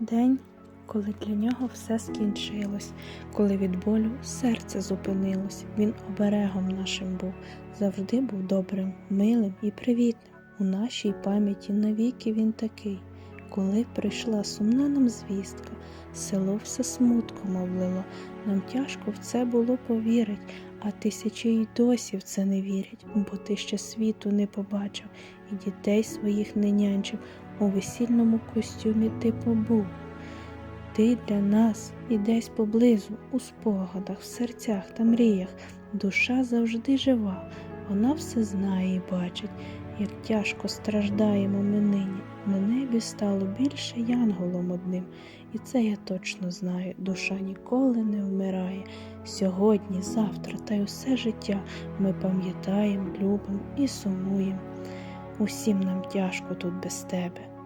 День, коли для нього все скінчилось, коли від болю серце зупинилось. Він оберегом нашим був, завжди був добрим, милим і привітним. У нашій пам'яті навіки він такий. Коли прийшла сумна нам звістка, село все смутком облило. Нам тяжко в це було повірить, а тисячі й досі в це не вірять, бо ти ще світу не побачив і дітей своїх не нянчив, у весільному костюмі ти побув. Ти для нас і десь поблизу, у спогадах, в серцях та мріях. Душа завжди жива, вона все знає і бачить, як тяжко страждаємо ми нині. На небі стало більше янголом одним, і це я точно знаю. Душа ніколи не вмирає. Сьогодні, завтра та й усе життя ми пам'ятаємо, любимо і сумуємо. Усім нам тяжко тут без тебе.